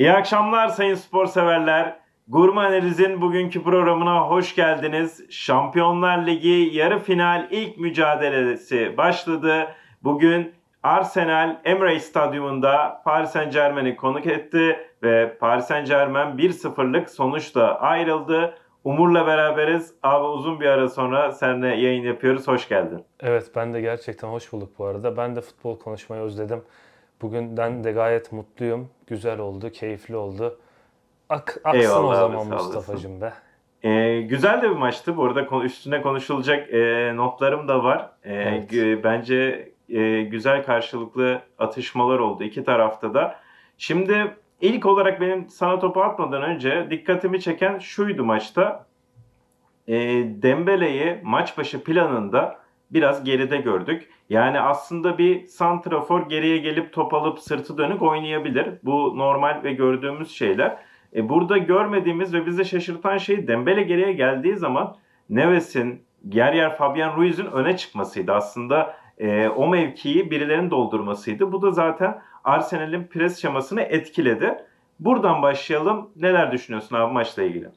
İyi akşamlar sayın spor severler. Gurme Analiz'in bugünkü programına hoş geldiniz. Şampiyonlar Ligi yarı final ilk mücadelesi başladı. Bugün Arsenal Emirates Stadyumunda Paris Saint Germain'i konuk etti ve Paris Saint Germain 1-0'lık sonuçla ayrıldı. Umur'la beraberiz. Abi uzun bir ara sonra seninle yayın yapıyoruz. Hoş geldin. Evet ben de gerçekten hoş bulduk bu arada. Ben de futbol konuşmayı özledim. Bugünden de gayet mutluyum. Güzel oldu, keyifli oldu. Ak, aksın Eyvallah o zaman. Mustafa'cığım be. Ee, güzel de bir maçtı. Bu arada üstüne konuşulacak e, notlarım da var. E, Evet. Bence e, güzel karşılıklı atışmalar oldu iki tarafta da. Şimdi ilk olarak benim sana topu atmadan önce dikkatimi çeken şuydu maçta. E, Dembele'yi maç başı planında biraz geride gördük. Yani aslında bir santrafor geriye gelip top alıp sırtı dönük oynayabilir. Bu normal ve gördüğümüz şeyler. E, burada görmediğimiz ve bizi şaşırtan şey Dembele geriye geldiği zaman Neves'in, yer yer Fabian Ruiz'in öne çıkmasıydı. Aslında e, o mevkiyi birilerinin doldurmasıydı. Bu da zaten Arsenal'in pres şemasını etkiledi. Buradan başlayalım. Neler düşünüyorsun abi maçla ilgili?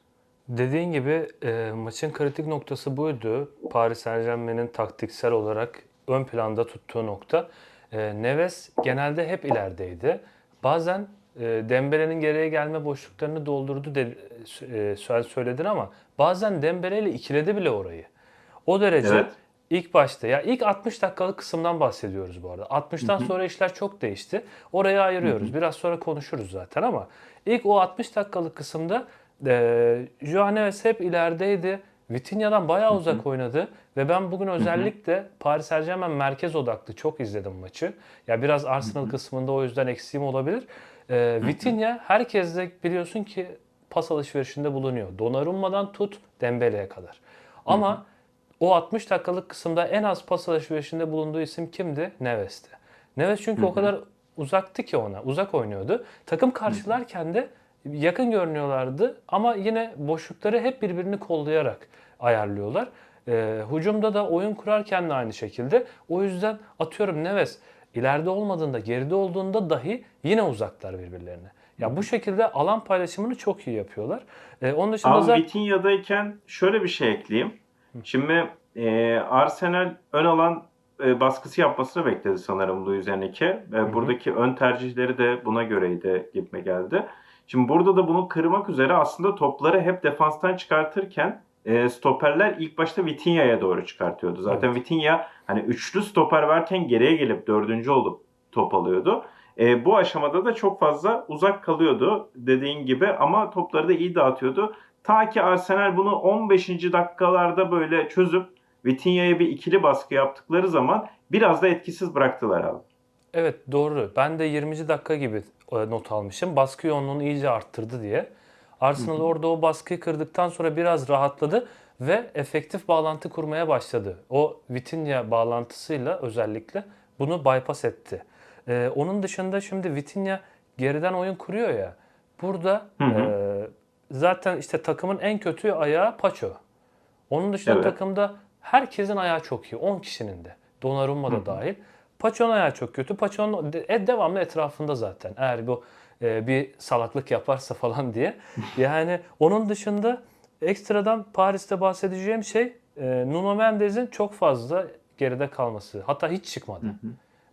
Dediğin gibi e, maçın kritik noktası buydu. Paris Saint Germain'in taktiksel olarak ön planda tuttuğu nokta. E, Neves genelde hep ilerideydi. Bazen e, Dembele'nin geriye gelme boşluklarını doldurdu de, e, söyledin ama bazen Dembele ile ikiledi bile orayı. O derece Evet. ilk başta ya ilk 60 dakikalık kısımdan bahsediyoruz bu arada. 60'tan sonra işler çok değişti. Orayı ayırıyoruz. Biraz sonra konuşuruz zaten ama ilk o 60 dakikalık kısımda e, Joao Neves hep ilerideydi. Vitinha'dan bayağı uzak oynadı ve ben bugün özellikle Paris Saint-Germain merkez odaklı çok izledim maçı. Ya biraz Arsenal kısmında o yüzden eksiğim olabilir. E, Vitinha herkes de biliyorsun ki pas alışverişinde bulunuyor. Donnarumma'dan tut Dembele'ye kadar. Ama o 60 dakikalık kısımda en az pas alışverişinde bulunduğu isim kimdi? Neves'ti. Neves çünkü o kadar uzaktı ki ona. Uzak oynuyordu. Takım karşılarken de yakın görünüyorlardı ama yine boşlukları hep birbirini kollayarak ayarlıyorlar. Ee, hücumda da oyun kurarken de aynı şekilde. O yüzden atıyorum Neves ileride olmadığında, geride olduğunda dahi yine uzaklar birbirlerine. Ya bu şekilde alan paylaşımını çok iyi yapıyorlar. Ee, onun dışında Abi zaten Vitinha'dayken şöyle bir şey ekleyeyim. Şimdi e, Arsenal ön alan e, baskısı yapmasını bekledi sanırım Luis Enrique. E, buradaki ön tercihleri de buna göreydi gibime geldi. Şimdi burada da bunu kırmak üzere aslında topları hep defanstan çıkartırken e, stoperler ilk başta Vitinha'ya doğru çıkartıyordu. Zaten Evet. Vitinha hani üçlü stoper varken geriye gelip dördüncü olup top alıyordu. E, bu aşamada da çok fazla uzak kalıyordu dediğin gibi ama topları da iyi dağıtıyordu. Ta ki Arsenal bunu 15. dakikalarda böyle çözüp Vitinha'ya bir ikili baskı yaptıkları zaman biraz da etkisiz bıraktılar abi. Evet doğru. Ben de 20. dakika gibi not almışım. Baskı yoğunluğunu iyice arttırdı diye. Arsenal orada o baskıyı kırdıktan sonra biraz rahatladı ve efektif bağlantı kurmaya başladı. O Vitinha bağlantısıyla özellikle bunu bypass etti. Ee, onun dışında şimdi Vitinha geriden oyun kuruyor ya. Burada Hı hı. e, zaten işte takımın en kötü ayağı Paço. Onun dışında Evet. takımda herkesin ayağı çok iyi. 10 kişinin de. Donnarumma da dahil. Paço'nun ayağı çok kötü. Paço'nun de- e, devamlı etrafında zaten. Eğer bu e, bir salaklık yaparsa falan diye. Yani onun dışında ekstradan Paris'te bahsedeceğim şey e, Nuno Mendes'in çok fazla geride kalması. Hatta hiç çıkmadı.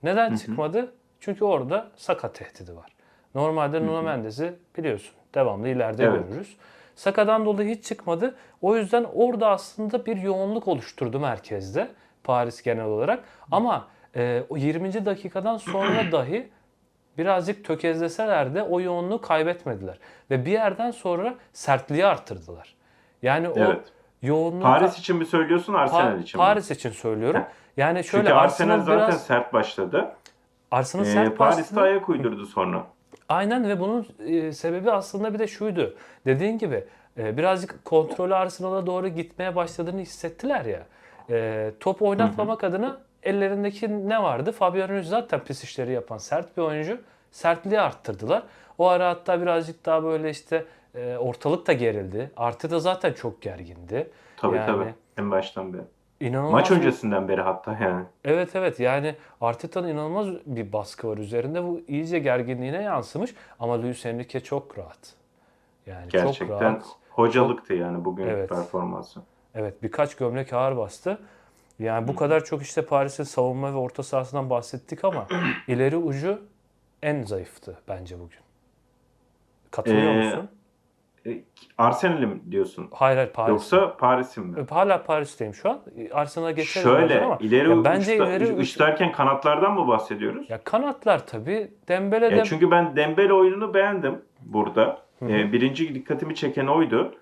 Neden çıkmadı? Çünkü orada sakat tehdidi var. Normalde Nuno Mendes'i biliyorsun devamlı ileride Evet. görürüz. Sakadan dolayı hiç çıkmadı. O yüzden orada aslında bir yoğunluk oluşturdu merkezde Paris genel olarak. Ama e, o 20. dakikadan sonra dahi birazcık tökezleseler de o yoğunluğu kaybetmediler. Ve bir yerden sonra sertliği arttırdılar. Yani o Evet. yoğunluğu... Paris için mi söylüyorsun Arsenal Pa- için mi? Paris için söylüyorum. Yani şöyle Çünkü Arsenal, Arsenal zaten biraz sert başladı. Arsenal Ee, sert Paris'te bastı. ayak uydurdu sonra. Aynen ve bunun e, sebebi aslında bir de şuydu. Dediğin gibi e, birazcık kontrolü Arsenal'a doğru gitmeye başladığını hissettiler ya. E, top oynatmamak adına ellerindeki ne vardı? Fabian Ruiz zaten pis işleri yapan sert bir oyuncu. Sertliği arttırdılar. O ara hatta birazcık daha böyle işte e, ortalık da gerildi. Artı da zaten çok gergindi. Tabii Yani- tabii. En baştan beri. İnanılmaz Maç öncesinden beri hatta yani. Evet evet yani Arteta'nın inanılmaz bir baskı var üzerinde. Bu iyice gerginliğine yansımış ama Luis Enrique çok rahat. Yani çok Gerçekten rahat. hocalıktı yani bugün Evet. performansı. Evet birkaç gömlek ağır bastı. Yani bu kadar çok işte Paris'in savunma ve orta sahasından bahsettik ama ileri ucu en zayıftı bence bugün. Katılıyor Ee, musun? E, Arsenal'i mi diyorsun? Hayır hayır Paris. Yoksa Paris'in mi? Hala Paris'teyim şu an. Arsenal'a geçeriz Şöyle ama ileri ya uçta, bence ileri uç derken kanatlardan mı bahsediyoruz? ya kanatlar tabii Dembele Ya de çünkü ben Dembele oyununu beğendim burada. Hı hı. Ee, birinci dikkatimi çeken oydu.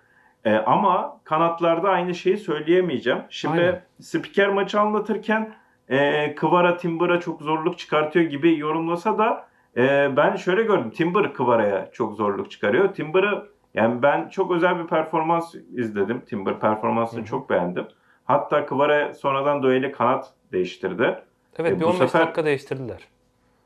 Ee, ama kanatlarda aynı şeyi söyleyemeyeceğim. Şimdi Aynen. spiker maçı anlatırken e, Kvara Timber'a çok zorluk çıkartıyor gibi yorumlasa da e, ben şöyle gördüm. Timber Kvara'ya çok zorluk çıkarıyor. Timber'ı yani ben çok özel bir performans izledim. Timber performansını Hı hı. çok beğendim. Hatta Kvara sonradan Doyle kanat değiştirdi. evet E, bir bu 15 sefer- dakika değiştirdiler.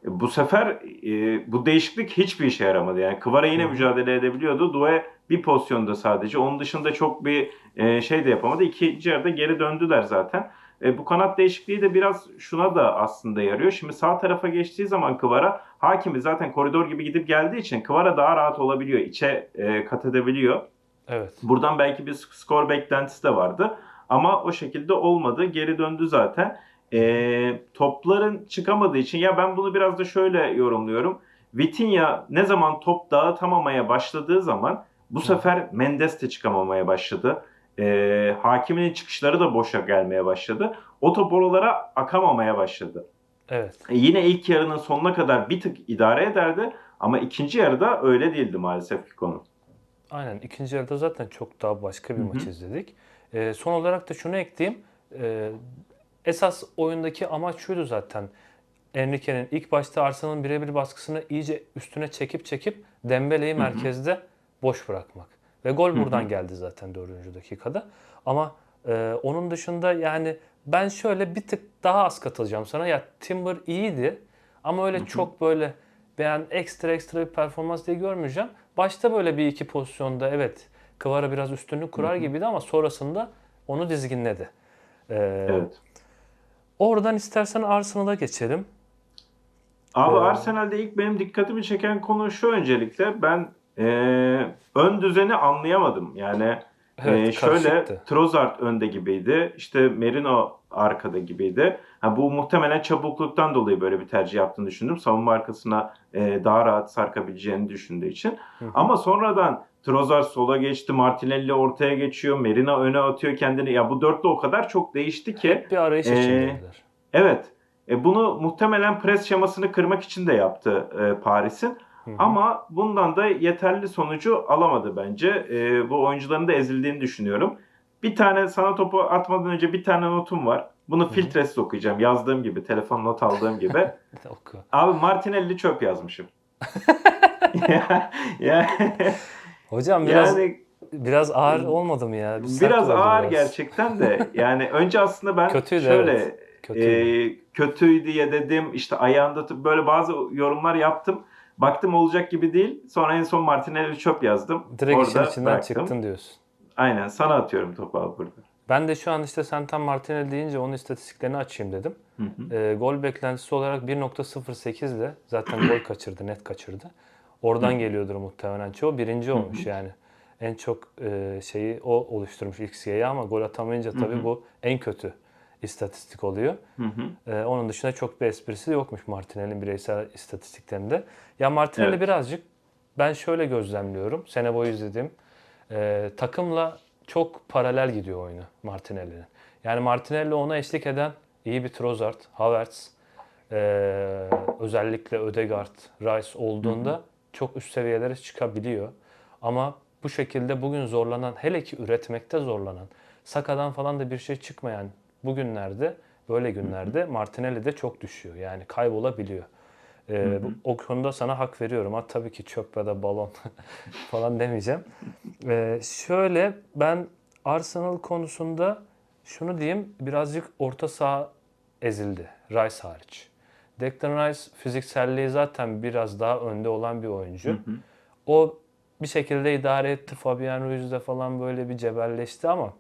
E, Bu sefer e, bu değişiklik hiçbir işe yaramadı. Yani Kvara yine Hı hı. mücadele edebiliyordu. Due bir pozisyonda sadece. Onun dışında çok bir e, şey de yapamadı. İkinci yarıda geri döndüler zaten. E, bu kanat değişikliği de biraz şuna da aslında yarıyor. Şimdi sağ tarafa geçtiği zaman Kvara hakimi zaten koridor gibi gidip geldiği için Kvara daha rahat olabiliyor. İçe e, kat edebiliyor. Evet. Buradan belki bir skor beklentisi de vardı. Ama o şekilde olmadı. Geri döndü zaten. Ee, topların çıkamadığı için ya ben bunu biraz da şöyle yorumluyorum. Vitinha ne zaman top dağıtamamaya başladığı zaman bu sefer Mendes de çıkamamaya başladı. Ee, hakiminin çıkışları da boşa gelmeye başladı. O top oralara akamamaya başladı. Evet. E, yine ilk yarının sonuna kadar bir tık idare ederdi ama ikinci yarıda öyle değildi maalesef ki konu. Aynen. İkinci yarıda zaten çok daha başka bir Hı hı. maç izledik. Ee, son olarak da şunu ekleyeyim. Ee, esas oyundaki amaç şuydu zaten. Enrique'nin ilk başta Arsenal'ın birebir baskısını iyice üstüne çekip çekip Dembele'yi Hı hı. merkezde boş bırakmak. Ve gol Hı hı. buradan geldi zaten 4. dakikada. Ama e, onun dışında yani ben şöyle bir tık daha az katılacağım sana. Ya Timber iyiydi ama öyle Hı hı. çok böyle ben ekstra ekstra bir performans diye görmeyeceğim. Başta böyle bir iki pozisyonda evet Kvara biraz üstünlük kurar Hı hı. gibiydi ama sonrasında onu dizginledi. Ee, Evet. Oradan istersen Arsenal'a geçelim. Abi Ee, Arsenal'de ilk benim dikkatimi çeken konu şu öncelikle ben e, ön düzeni anlayamadım. Yani Evet, e, şöyle. Trossard önde gibiydi. işte Merino arkada gibiydi. Ha, bu muhtemelen çabukluktan dolayı böyle bir tercih yaptığını düşündüm. Savunma arkasına e, daha rahat sarkabileceğini düşündüğü için. Hı hı. Ama sonradan Trossard sola geçti, Martinelli ortaya geçiyor, Merino öne atıyor kendini. Ya bu dörtlü o kadar çok değişti ki. bir arayış içindeydiler. Evet. E, bunu muhtemelen pres şemasını kırmak için de yaptı e, Paris'in. Ama bundan da yeterli sonucu alamadı bence. E, bu oyuncuların da ezildiğini düşünüyorum. Bir tane sana topu atmadan önce bir tane notum var. Bunu hı. filtresiz okuyacağım. Yazdığım gibi, telefon not aldığım gibi. Oku. Abi Martinelli çöp yazmışım. ya, ya- Hocam biraz yani biraz ağır olmadı mı ya? Bir biraz ağır biraz. gerçekten de. Yani önce aslında ben Kötüydü, şöyle evet. Kötüydü. e, kötü diye dedim. işte ayağında böyle bazı yorumlar yaptım. Baktım olacak gibi değil. Sonra en son Martinelli çöp yazdım. Direkt işin Orada içinden bıraktım. çıktın diyorsun. Aynen sana atıyorum topu abi burada. Ben de şu an işte sen tam Martinelli deyince onun istatistiklerini açayım dedim. Hı hı. Ee, gol beklentisi olarak 1.08 ile zaten gol kaçırdı, net kaçırdı. Oradan geliyordur muhtemelen çoğu. Birinci Hı hı. olmuş yani. En çok e, şeyi o oluşturmuş XG'yi ama gol atamayınca tabii Hı hı. bu en kötü istatistik oluyor. Hı hı. Ee, onun dışında çok bir esprisi yokmuş Martinelli'nin bireysel istatistiklerinde. Ya Martinelli Evet. birazcık ben şöyle gözlemliyorum. Sene boyu izlediğim e, takımla çok paralel gidiyor oyunu Martinelli'nin. Yani Martinelli ona eşlik eden iyi bir Trossard, Havertz, e, özellikle Ödegaard, Rice olduğunda çok üst seviyelere çıkabiliyor. Ama bu şekilde bugün zorlanan, hele ki üretmekte zorlanan, Saka'dan falan da bir şey çıkmayan bugünlerde, böyle günlerde Martinelli de çok düşüyor. Yani kaybolabiliyor. Ee, Hı hı. bu- o konuda sana hak veriyorum. Ha tabii ki çöp ya da balon falan demeyeceğim. Ee, şöyle ben Arsenal konusunda şunu diyeyim birazcık orta saha ezildi. Rice hariç. Declan Rice fizikselliği zaten biraz daha önde olan bir oyuncu. Hı hı. O bir şekilde idare etti. Fabian Ruiz'de falan böyle bir cebelleşti ama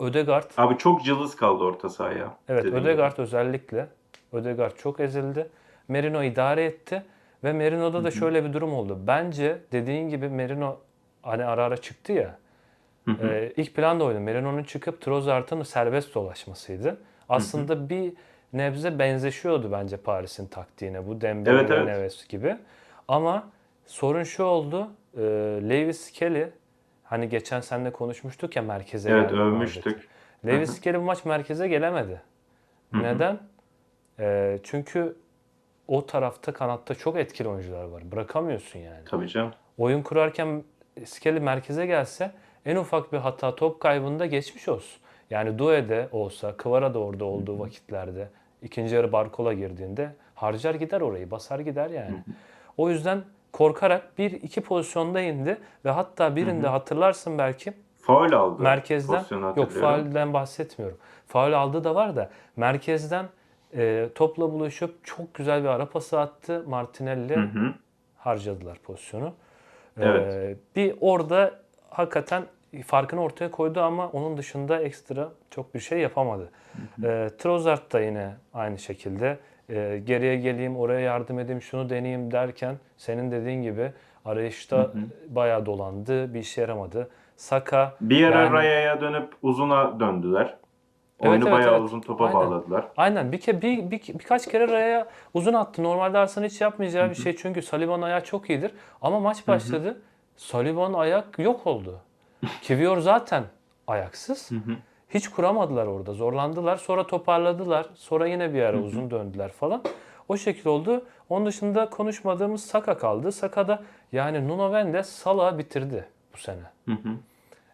Ödegaard Abi çok cılız kaldı orta sahaya. Evet dediğim Ödegaard özellikle. Ödegaard çok ezildi. Merino idare etti. Ve Merino'da da şöyle bir durum oldu. Bence dediğin gibi Merino hani ara ara çıktı ya. e, ilk planda oynadı. Merino'nun çıkıp Trossard'ın serbest dolaşmasıydı. Aslında bir nebze benzeşiyordu bence Paris'in taktiğine. Bu Dembele Evet, ve evet. Neves gibi. Ama sorun şu oldu. E, Lewis Skelly hani geçen seninle konuşmuştuk ya merkeze Evet gelme övmüştük. Lewis Skelly bu maç merkeze gelemedi. Neden? Ee, çünkü o tarafta kanatta çok etkili oyuncular var. Bırakamıyorsun yani. Tabii canım. Oyun kurarken Skelly merkeze gelse en ufak bir hata top kaybında geçmiş olsun. Yani Due'de olsa, Kvara da orada olduğu vakitlerde ikinci yarı Barkola girdiğinde harcar gider orayı, basar gider yani. O yüzden korkarak bir iki pozisyonda indi ve hatta birinde hatırlarsın belki Faul aldı. merkezden yok faulden bahsetmiyorum. Faul aldı da var da merkezden e, topla buluşup çok güzel bir ara pası attı. Martinelli Hı hı. harcadılar pozisyonu. Evet. E, bir orada hakikaten farkını ortaya koydu ama onun dışında ekstra çok bir şey yapamadı. E, Trossard da yine aynı şekilde e, geriye geleyim, oraya yardım edeyim, şunu deneyeyim derken senin dediğin gibi arayışta bayağı dolandı, bir işe yaramadı. Saka Bir ara Yani- Raya'ya dönüp uzuna döndüler. Evet, Oyunu evet, bayağı evet. uzun topa Aynen. bağladılar. Aynen bir, ke, bir, bir birkaç kere Raya'ya uzun attı. Normalde Arslan hiç yapmayacağı bir şey çünkü Saliba'nın ayağı çok iyidir. Ama maç başladı. Saliba'nın ayak yok oldu. Kivior zaten ayaksız. Hiç kuramadılar orada. Zorlandılar. Sonra toparladılar. Sonra yine bir ara uzun döndüler falan. O şekil oldu. Onun dışında konuşmadığımız Saka kaldı. Saka da yani Nuno Mendes Salah'ı bitirdi bu sene. Hı hı.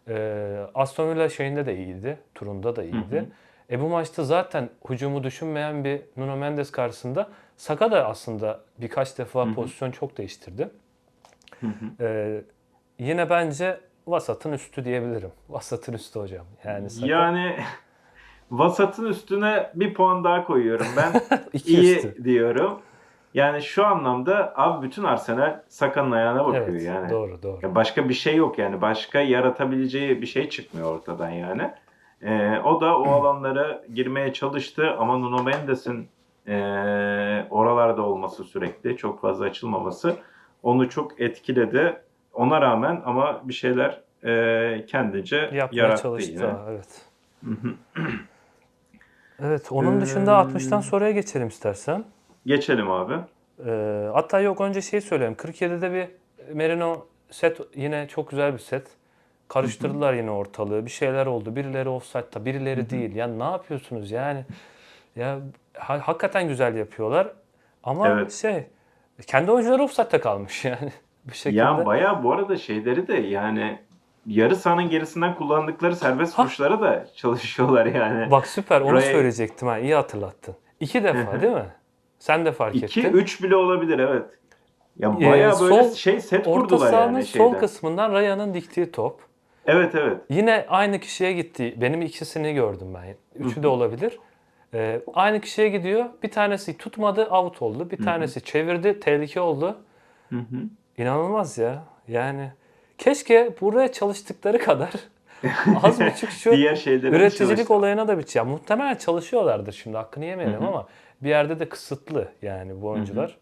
Ee, Aston Villa şeyinde de iyiydi. Turunda da iyiydi. E bu maçta zaten hücumu düşünmeyen bir Nuno Mendes karşısında Saka da aslında birkaç defa pozisyon çok değiştirdi. Ee, yine bence vasatın üstü diyebilirim. Vasatın üstü hocam. Yani Saka Yani vasatın üstüne bir puan daha koyuyorum. Ben iki iyi üstü. diyorum. Yani şu anlamda abi bütün Arsenal Saka'nın ayağına bakıyor Evet, yani. doğru doğru. Ya başka bir şey yok yani. Başka yaratabileceği bir şey çıkmıyor ortadan yani. Ee, o da o alanlara girmeye çalıştı ama Nuno Mendes'in ee, oralarda olması sürekli çok fazla açılmaması onu çok etkiledi. Ona rağmen ama bir şeyler ee, kendince Yapmaya yarattı çalıştı. yine. Evet. evet onun dışında 60'tan sonraya geçelim istersen. Geçelim abi. Ee, hatta yok önce şey söyleyeyim. 47'de bir Merino set yine çok güzel bir set. Karıştırdılar yine ortalığı. Bir şeyler oldu. Birileri offside'da, birileri değil. Ya ne yapıyorsunuz yani? Ya ha- hakikaten güzel yapıyorlar. Ama Evet. şey kendi oyuncuları offside'da kalmış yani. Bir şekilde. Ya bayağı bu arada şeyleri de yani yarı sahanın gerisinden kullandıkları serbest Ha. vuruşlara da çalışıyorlar yani. Bak süper onu Buraya- söyleyecektim ha. iyi hatırlattın. İki defa değil mi? Sen de fark 2 ettin. 3 bile olabilir evet. Ya Ee, bayağı böyle sol- şey set Orta kurdular yani sol şeyden. kısmından Raya'nın diktiği top. Evet evet. Yine aynı kişiye gitti. Benim ikisini gördüm ben. Üçü de olabilir. Ee, aynı kişiye gidiyor. Bir tanesi tutmadı, out oldu. Bir tanesi çevirdi, tehlike oldu. Hı hı. İnanılmaz ya. Yani keşke buraya çalıştıkları kadar az buçuk şu Diğer şeylerin üreticilik olayına da bir Ya muhtemelen çalışıyorlardır şimdi hakkını yemeyelim ama bir yerde de kısıtlı yani bu oyuncular.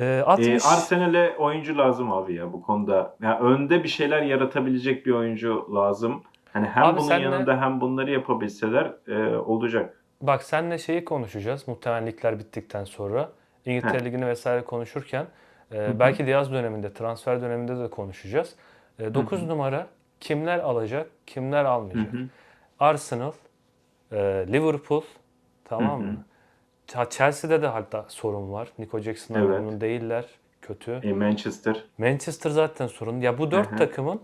Ee, 60 Ee, Arsenal'e oyuncu lazım abi ya bu konuda. Ya önde bir şeyler yaratabilecek bir oyuncu lazım. Hani hem Abi bunun senle- yanında hem bunları yapabilseler e, olacak. Bak senle şeyi konuşacağız muhtemelen ligler bittikten sonra. İngiltere Heh. Ligi'ni vesaire konuşurken e, belki de yaz döneminde, transfer döneminde de konuşacağız. 9 numara kimler alacak, kimler almayacak? Arsenal, e, Liverpool, tamam mı? Chelsea'de de hatta sorun var. Nico Jackson'la Evet. memnun değiller. Kötü. E, Manchester. Manchester zaten sorun. Ya bu dört takımın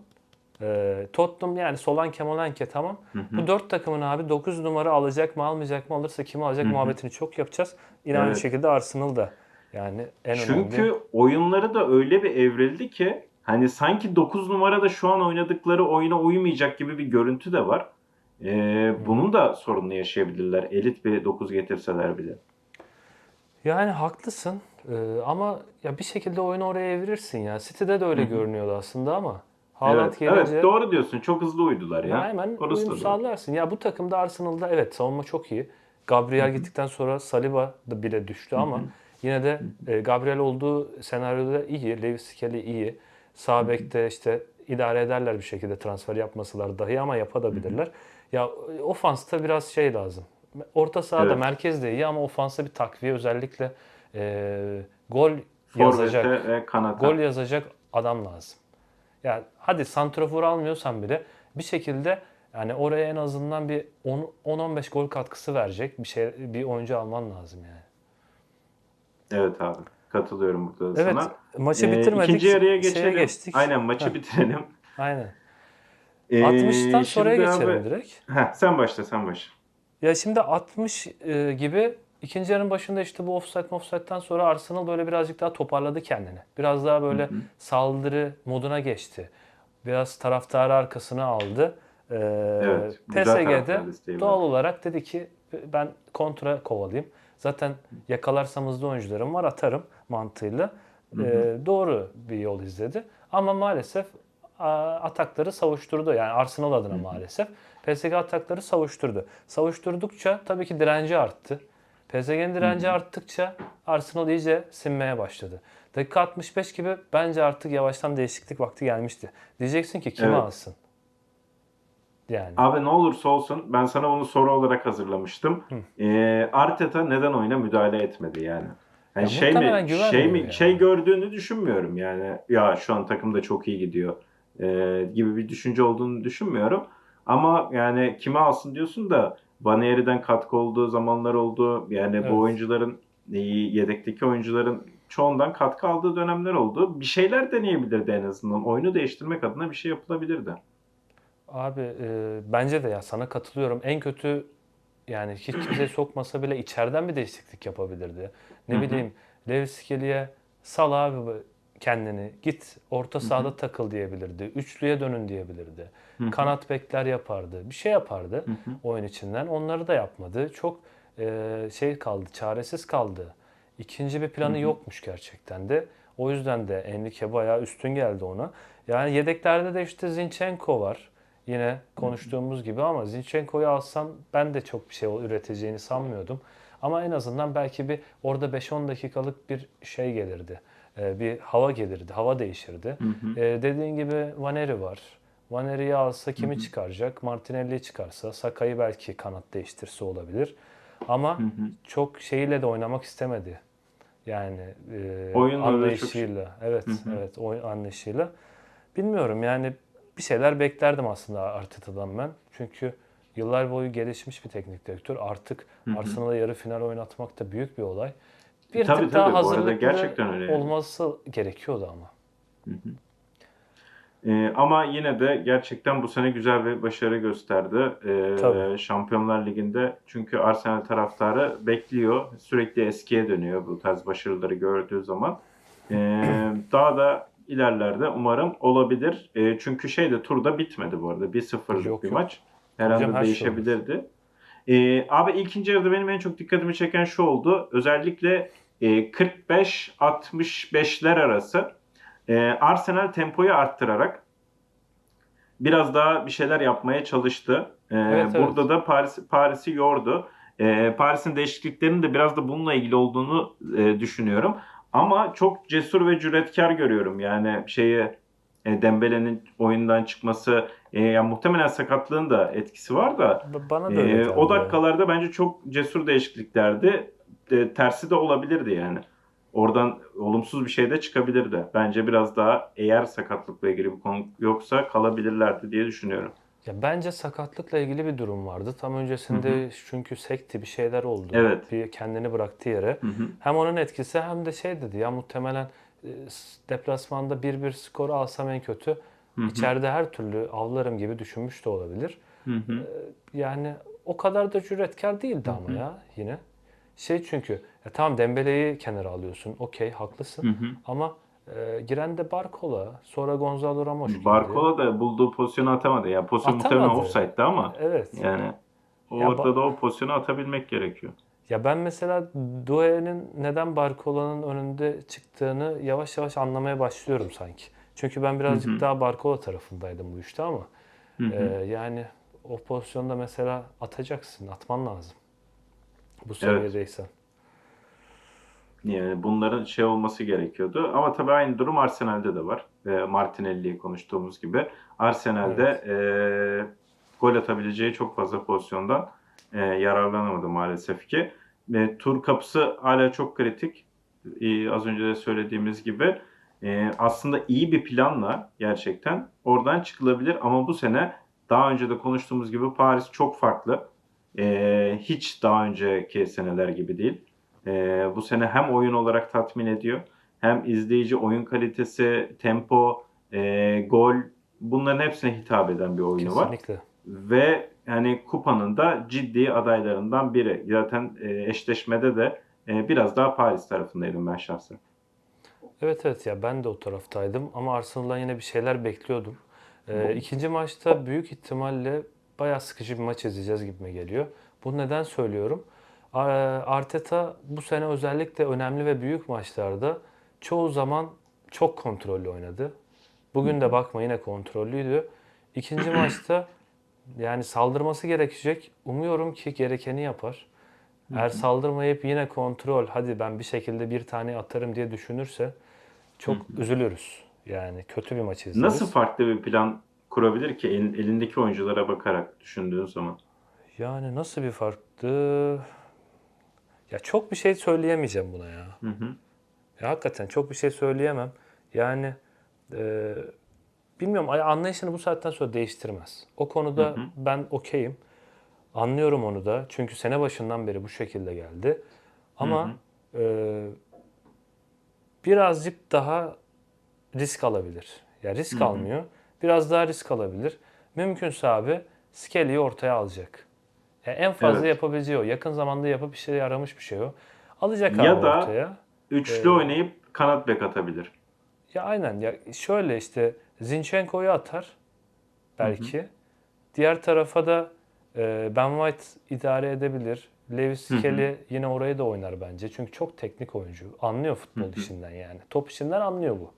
e, Tottenham yani Solanke Molanke tamam. Hı hı. Bu dört takımın abi 9 numara alacak mı almayacak mı alırsa kimi alacak Hı hı. muhabbetini çok yapacağız. Yine aynı Evet. şekilde Arsenal da yani en Çünkü önemli. oyunları da öyle bir evrildi ki hani sanki 9 numarada şu an oynadıkları oyuna uymayacak gibi bir görüntü de var. Ee, bunun da sorununu yaşayabilirler. Elit bir 9 getirseler bile. Yani haklısın Ee, ama ya bir şekilde oyunu oraya evirirsin ya. City'de de öyle görünüyordu aslında ama Haaland evet, gelince evet doğru diyorsun. Çok hızlı uydular ya. ya hemen Orası uyum sağlarsın. Ya bu takımda Arsenal'da evet savunma çok iyi. Gabriel gittikten sonra Saliba da bile düştü ama yine de e, Gabriel olduğu senaryoda iyi. Lewis Skelly iyi. Sağ bekte işte idare ederler bir şekilde transfer yapmasalar dahi ama yapabilirler. Ya e, ofansta biraz şey lazım. Orta sahada Evet. merkez de iyi ama ofansa bir takviye özellikle e, gol yazacak. Forvet'e ve kanata. Gol yazacak adam lazım. Yani hadi santrafor almıyorsan bile bir şekilde yani oraya en azından bir 10 10-15 gol katkısı verecek bir şey bir oyuncu alman lazım yani. Evet abi. Katılıyorum burada da Evet, sana. maçı Ee, bitirmedik. İkinci yarıya geçelim. geçtik. Aynen maçı bitirelim. Aynen. Ee, 60'tan sonraya geçelim abi- direkt. Heh, sen başla sen başla. Ya şimdi 60 e, gibi ikinci yarının başında işte bu offside offside'den sonra Arsenal böyle birazcık daha toparladı kendini. Biraz daha böyle saldırı moduna geçti. Biraz taraftarı arkasına aldı. Ee, Evet, PSG'de doğal olarak dedi ki ben kontra kovalayayım. Zaten yakalarsam hızlı oyuncularım var atarım mantığıyla. Ee, doğru bir yol izledi. Ama maalesef atakları savuşturdu. Yani Arsenal adına maalesef. PSG atakları savuşturdu. Savuşturdukça tabii ki direnci arttı. PSG'nin direnci arttıkça Arsenal iyice sinmeye başladı. Dakika 65 gibi bence artık yavaştan değişiklik vakti gelmişti. Diyeceksin ki kimi Evet. alsın? Yani. Abi ne olursa olsun ben sana bunu soru olarak hazırlamıştım. Ee, Arteta neden oyuna müdahale etmedi yani? Yani Ya şey mi şey mi yani. şey gördüğünü düşünmüyorum yani. Ya şu an takım da çok iyi gidiyor ee, gibi bir düşünce olduğunu düşünmüyorum. Ama yani kime alsın diyorsun da Baneri'den katkı olduğu zamanlar oldu. Yani Evet. bu oyuncuların yedekteki oyuncuların çoğundan katkı aldığı dönemler oldu. Bir şeyler deneyebilirdi en azından. Oyunu değiştirmek adına bir şey yapılabilirdi. Abi e, bence de ya sana katılıyorum. En kötü yani hiç kimse sokmasa bile içeriden bir değişiklik yapabilirdi. Ne bileyim Lewis Skelly'e sal abi kendini git orta sahada takıl diyebilirdi. Üçlüye dönün diyebilirdi. Kanat bekler yapardı. Bir şey yapardı oyun içinden. Onları da yapmadı. Çok e, şey kaldı, çaresiz kaldı. İkinci bir planı yokmuş gerçekten de. O yüzden de Enrique bayağı üstün geldi ona. Yani yedeklerde de işte Zinchenko var. Yine konuştuğumuz gibi ama Zinchenko'yu alsan ben de çok bir şey üreteceğini sanmıyordum. Ama en azından belki bir orada 5-10 dakikalık bir şey gelirdi. Ee, bir hava gelirdi, hava değişirdi. Ee, dediğin gibi Vaneri var. Vaneri'yi alsa kimi çıkaracak? Martinelli'yi çıkarsa, Saka'yı belki kanat değiştirse olabilir. Ama çok şeyle de oynamak istemedi. Yani e, da çok- anlayışıyla. Evet, evet, oyun anlayışıyla. Bilmiyorum yani bir şeyler beklerdim aslında Arteta'dan ben. Çünkü yıllar boyu gelişmiş bir teknik direktör. Artık Arsenal'a yarı final oynatmak da büyük bir olay. Bir Tabii, tık daha tabii. Arada hazırlıklı gerçekten öyle yani. olması gerekiyordu ama. Ee, ama yine de gerçekten bu sene güzel bir başarı gösterdi. Ee, Tabii. Şampiyonlar Ligi'nde çünkü Arsenal taraftarı bekliyor. Sürekli eskiye dönüyor bu tarz başarıları gördüğü zaman. Ee, daha da ilerlerde umarım olabilir. Ee, çünkü şey de turda bitmedi bu arada. 1-0'lık Yok, bir yok. maç. Her Hocam anda her şey değişebilirdi. Ee, abi ikinci yarıda benim en çok dikkatimi çeken şu oldu. Özellikle e, 45-65'ler arası e, Arsenal tempoyu arttırarak biraz daha bir şeyler yapmaya çalıştı. E, Evet, evet. burada da Paris Paris'i yordu. E, Paris'in değişikliklerinin de biraz da bununla ilgili olduğunu e, düşünüyorum. Ama çok cesur ve cüretkar görüyorum. Yani şeyi e, Dembele'nin oyundan çıkması e, yani muhtemelen sakatlığın da etkisi var da Bana da öyle ee, geldi. o dakikalarda bence çok cesur değişikliklerdi. E, tersi de olabilirdi yani. Oradan olumsuz bir şey de çıkabilirdi. Bence biraz daha eğer sakatlıkla ilgili bir konu yoksa kalabilirlerdi diye düşünüyorum. Ya bence sakatlıkla ilgili bir durum vardı. Tam öncesinde çünkü sekti bir şeyler oldu. Evet. Bir kendini bıraktı yere. Hı hı. Hem onun etkisi hem de şey dedi ya muhtemelen e, deplasmanda 1-1 skoru alsam en kötü içeride her türlü avlarım gibi düşünmüş de olabilir. Hı hı. Yani o kadar da cüretkar değildi ama ya yine. Şey çünkü ya tamam Dembele'yi kenara alıyorsun. Okey haklısın. Hı hı. Ama e, giren de Barcola, sonra Gonzalo Ramos girdi. Barcola da bulduğu pozisyonu atamadı. Yani pozisyon muhtemelen Atamadı. offside'di ama Evet. yani Ya orada ba- da o pozisyonu atabilmek gerekiyor. Ya ben mesela Doué'nin neden Barcola'nın önünde çıktığını yavaş yavaş anlamaya başlıyorum sanki. Çünkü ben birazcık Hı hı. daha Barkola tarafındaydım bu işte ama Hı hı. e, yani o pozisyonda mesela atacaksın, atman lazım. Bu seviyedeysen. Yani bunların şey olması gerekiyordu. Ama tabii aynı durum Arsenal'de de var. E, Martinelli'yi konuştuğumuz gibi. Arsenal'de e, gol atabileceği çok fazla pozisyondan e, yararlanamadı maalesef ki. E, tur kapısı hala çok kritik. E, az önce de söylediğimiz gibi. E, aslında iyi bir planla gerçekten oradan çıkılabilir. Ama bu sene daha önce de konuştuğumuz gibi Paris çok farklı. E, hiç daha önceki seneler gibi değil. Ee, bu sene hem oyun olarak tatmin ediyor hem izleyici oyun kalitesi, tempo, e, gol bunların hepsine hitap eden bir oyunu var. Kesinlikle. Ve yani kupanın da ciddi adaylarından biri. Zaten e, eşleşmede de e, biraz daha Paris tarafındaydım ben şahsen. Evet evet ya ben de o taraftaydım ama Arsenal'dan yine bir şeyler bekliyordum. Ee, ikinci maçta büyük ihtimalle bayağı sıkıcı bir maç izleyeceğiz gibime geliyor. Bunu neden söylüyorum? Ar- Arteta bu sene özellikle önemli ve büyük maçlarda çoğu zaman çok kontrollü oynadı. Bugün de bakma yine kontrollüydü. İkinci maçta yani saldırması gerekecek. Umuyorum ki gerekeni yapar. Eğer saldırmayıp yine kontrol, hadi ben bir şekilde bir tane atarım diye düşünürse çok üzülürüz. Yani kötü bir maç izleriz. Nasıl farklı bir plan kurabilir ki elin- elindeki oyunculara bakarak düşündüğün zaman? Yani nasıl bir farktı? Ya çok bir şey söyleyemeyeceğim buna ya. Hı hı. Ya hakikaten çok bir şey söyleyemem. Yani e, bilmiyorum ay- anlayışını bu saatten sonra değiştirmez. O konuda Hı hı. ben okeyim. Anlıyorum onu da. Çünkü sene başından beri bu şekilde geldi. Ama e, birazcık daha risk alabilir. Ya risk Hı hı. almıyor. Biraz daha risk alabilir. Mümkünse abi Skelly'yi ortaya alacak. Ya en fazla Evet. yapabileceği o. Yakın zamanda yapıp bir şey yaramış bir şey o. Alacak Ya da- ortaya. Üçlü Ee, oynayıp kanat bek atabilir. Ya aynen ya şöyle işte Zinchenko'yu atar belki. Diğer tarafa da e, Ben White idare edebilir. Lewis Hı hı. Kelly yine orayı da oynar bence. Çünkü çok teknik oyuncu. Anlıyor futbol Hı hı. işinden yani. Top işinden anlıyor bu.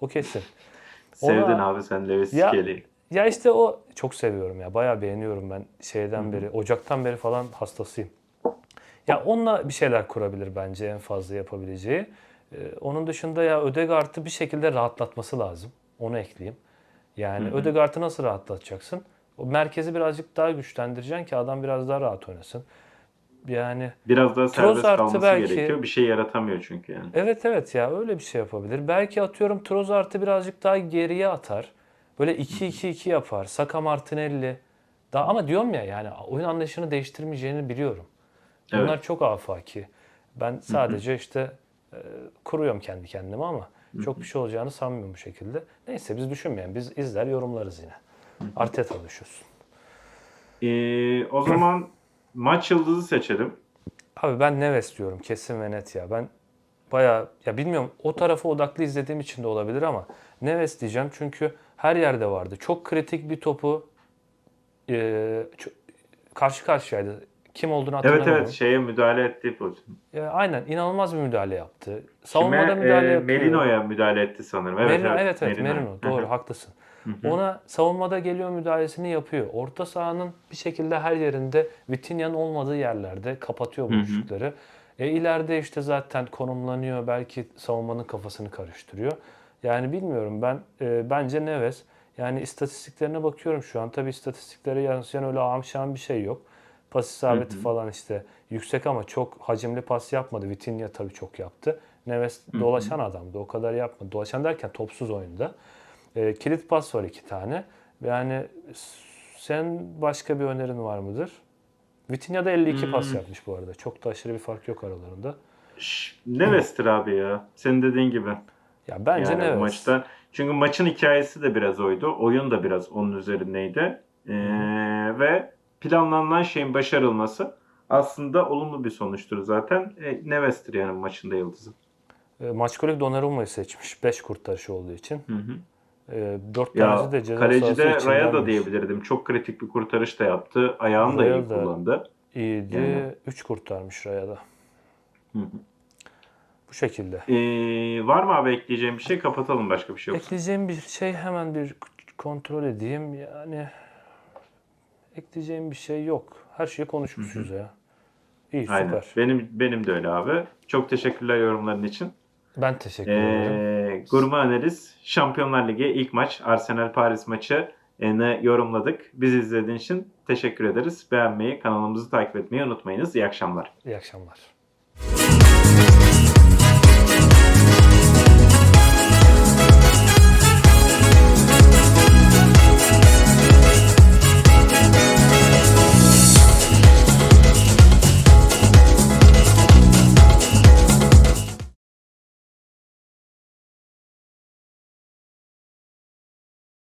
O kesin. Sevdin Ona- abi sen Lewis Ya-. Ya işte o çok seviyorum ya. Bayağı beğeniyorum ben şeyden beri. Ocaktan beri falan hastasıyım. Ya onunla bir şeyler kurabilir bence en fazla yapabileceği. Ee, onun dışında ya Ödegaard'ı bir şekilde rahatlatması lazım. Onu ekleyeyim. Yani Hı hı. Ödegaard'ı nasıl rahatlatacaksın? O merkezi birazcık daha güçlendireceksin ki adam biraz daha rahat oynasın. Yani Biraz daha serbest kalması belki- gerekiyor. Bir şey yaratamıyor çünkü yani. Evet evet ya öyle bir şey yapabilir. Belki atıyorum Trossard'ı birazcık daha geriye atar. Böyle 2-2-2 yapar. Saka Martinelli. Daha, ama diyorum ya yani oyun anlayışını değiştirmeyeceğini biliyorum. Bunlar Evet. çok afaki. Ben sadece işte e, kuruyorum kendi kendime ama çok bir şey olacağını sanmıyorum bu şekilde. Neyse biz düşünmeyen biz izler yorumlarız yine. Arteta düşüyorsun. Ee, o zaman maç yıldızı seçelim. Abi ben Neves diyorum kesin ve net ya. Ben bayağı ya bilmiyorum o tarafa odaklı izlediğim için de olabilir ama Neves diyeceğim çünkü her yerde vardı. Çok kritik bir topu e, ço- karşı karşıyaydı. Kim olduğunu Evet hatırlamıyorum. evet şeye müdahale ettiği pozisyon. Ya, aynen inanılmaz bir müdahale yaptı. Kime? Savunmada müdahale Ee, yapıyor. Merino'ya müdahale etti sanırım. Evet Merino, evet, evet evet Merino, hı. doğru haklısın. Ona savunmada geliyor müdahalesini yapıyor. Orta sahanın bir şekilde her yerinde Vitinha'nın olmadığı yerlerde kapatıyor boşlukları. E, ileride işte zaten konumlanıyor belki savunmanın kafasını karıştırıyor. Yani bilmiyorum ben e, bence Neves yani istatistiklerine bakıyorum şu an. Tabii istatistiklere yansıyan öyle amşan bir şey yok. Pas isabeti Hı hı. falan işte yüksek ama çok hacimli pas yapmadı. Vitinha tabii çok yaptı. Neves Hı hı. dolaşan adamdı. O kadar yapmadı. Dolaşan derken topsuz oyunda. E, kilit pas var iki tane. Yani sen başka bir önerin var mıdır? Vitinha da 52 pas Hmm. yapmış bu arada. Çok da aşırı bir fark yok aralarında. Neves'tir abi ya. Senin dediğin gibi. Ya bence yani Neves. maçta. Çünkü maçın hikayesi de biraz oydu. Oyun da biraz onun üzerindeydi. Ee, ve planlanan şeyin başarılması aslında olumlu bir sonuçtur zaten. E, Neves'tir yani maçın da yıldızı. E, Maçkolik Donnarumma'yı seçmiş 5 kurtarışı olduğu için. Hı hı. E, 4 Ya tanesi de ceza kalecide içinden Raya da diyebilirdim. Çok kritik bir kurtarış da yaptı. Ayağını da iyi Raya da- kullandı. İyiydi. Yani. 3 kurtarmış Raya'da. Hı hı. Bu şekilde. Ee, var mı abi ekleyeceğim bir şey? Kapatalım başka bir şey yok. Ekleyeceğim bir şey hemen bir kontrol edeyim. Yani ekleyeceğim bir şey yok. Her şeyi konuşmuşuz ya. İyi Aynen. süper. Benim benim de öyle abi. Çok teşekkürler yorumların için. Ben teşekkür ederim. Ee, Gurme Analiz Şampiyonlar Ligi ilk maç Arsenal Paris maçı ne yorumladık. Bizi izlediğiniz için teşekkür ederiz. Beğenmeyi, kanalımızı takip etmeyi unutmayınız. İyi akşamlar. İyi akşamlar.